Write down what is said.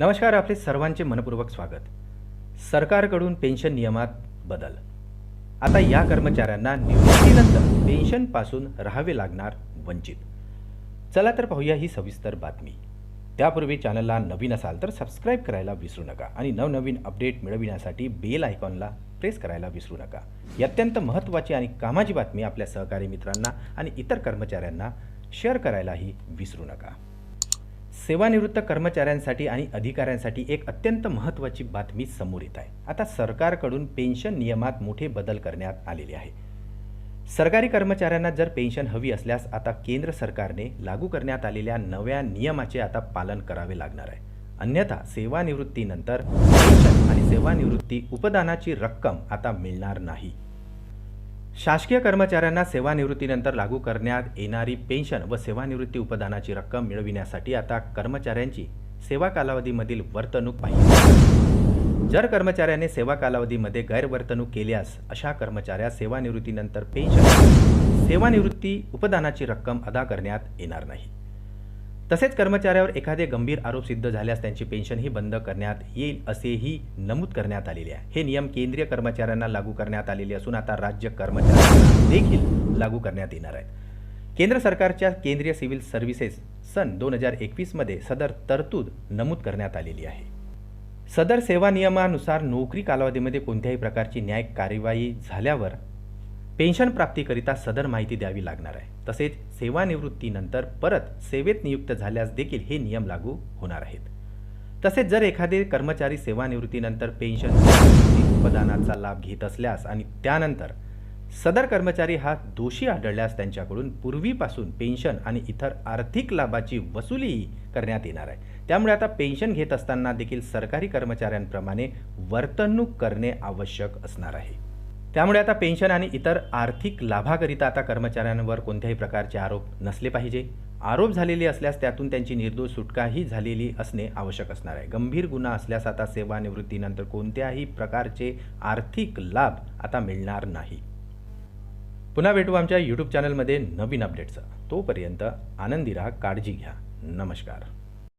नमस्कार आपले सर्वांचे मनपूर्वक स्वागत. सरकारकडून पेन्शन नियमात बदल. आता या कर्मचाऱ्यांना निवृत्तीनंतर पेन्शनपासून राहावे लागणार वंचित. चला तर पाहूया ही सविस्तर बातमी. त्यापूर्वी चॅनलला नवीन असाल तर सबस्क्राईब करायला विसरू नका आणि नवनवीन अपडेट मिळविण्यासाठी बेल आयकॉनला प्रेस करायला विसरू नका. ही अत्यंत महत्त्वाची आणि कामाची बातमी आपल्या सहकारी मित्रांना आणि इतर कर्मचाऱ्यांना शेअर करायलाही विसरू नका. सेवानिवृत्त कर्मचाऱ्यांसाठी आणि अधिकाऱ्यांसाठी एक अत्यंत महत्त्वाची बातमी समोर येत आहे. आता सरकारकडून पेन्शन नियमात मोठे बदल करण्यात आलेले आहे. सरकारी कर्मचाऱ्यांना जर पेन्शन हवी असल्यास आता केंद्र सरकारने लागू करण्यात आलेल्या नव्या नियमाचे आता पालन करावे लागणार आहे. अन्यथा सेवानिवृत्तीनंतर पेन्शन आणि सेवानिवृत्ती उपदानाची रक्कम आता मिळणार नाही. शासकीय कर्मचाऱ्यांना सेवानिवृत्तीनंतर लागू करण्यात येणारी पेन्शन व सेवानिवृत्ती उपदानाची रक्कम मिळविण्यासाठी आता कर्मचाऱ्यांची सेवा कालावधीमधील वर्तणूक पाहिजे जर कर्मचाऱ्याने सेवा कालावधीमध्ये गैरवर्तणूक केल्यास अशा कर्मचाऱ्यास सेवानिवृत्तीनंतर पेन्शन सेवानिवृत्ती उपदानाची रक्कम अदा करण्यात येणार नाही. तसेच कर्मचाऱ्यावर एखादे गंभीर आरोप सिद्ध झाल्यास त्यांची पेन्शनही बंद करण्यात येईल असेही नमूद करण्यात आलेले आहे. हे नियम केंद्रीय कर्मचाऱ्यांना लागू करण्यात आलेले असून आता राज्य कर्मचाऱ्यांना देखील लागू करण्यात येणार आहेत. केंद्र सरकारच्या केंद्रीय सिव्हिल सर्व्हिसेस सन दोन हजार एकवीसमध्ये सदर तरतूद नमूद करण्यात आलेली आहे. सदर सेवा नियमानुसार नोकरी कालावधीमध्ये कोणत्याही प्रकारची न्यायिक कार्यवाही झाल्यावर पेन्शन प्राप्तीकरिता सदर माहिती द्यावी लागणार आहे. तसेच सेवानिवृत्तीनंतर परत सेवेत नियुक्त झाल्यास देखील हे नियम लागू होणार आहेत. तसेच जर एखादे कर्मचारी सेवानिवृत्तीनंतर पेन्शन उपदानाचा लाभ घेत असल्यास आणि त्यानंतर सदर कर्मचारी हा दोषी आढळल्यास त्यांच्याकडून पूर्वीपासून पेन्शन आणि इतर आर्थिक लाभाची वसुलीही करण्यात येणार आहे. त्यामुळे आता पेन्शन घेत असताना देखील सरकारी कर्मचाऱ्यांप्रमाणे वर्तणूक करणे आवश्यक असणार आहे. त्यामुळे आता पेन्शन आणि इतर आर्थिक लाभाकरिता आता कर्मचाऱ्यांवर कोणत्याही प्रकारचे आरोप नसले पाहिजे. आरोप झालेले असल्यास त्यातून त्यांची निर्दोष सुटकाही झालेली असणे आवश्यक असणार आहे. गंभीर गुन्हा असल्यास आता सेवानिवृत्तीनंतर कोणत्याही प्रकारचे आर्थिक लाभ आता मिळणार नाही. पुन्हा भेटू आमच्या यूट्यूब चॅनलमध्ये नवीन अपडेट्सचं तोपर्यंत आनंदी राहा काळजी घ्या. नमस्कार.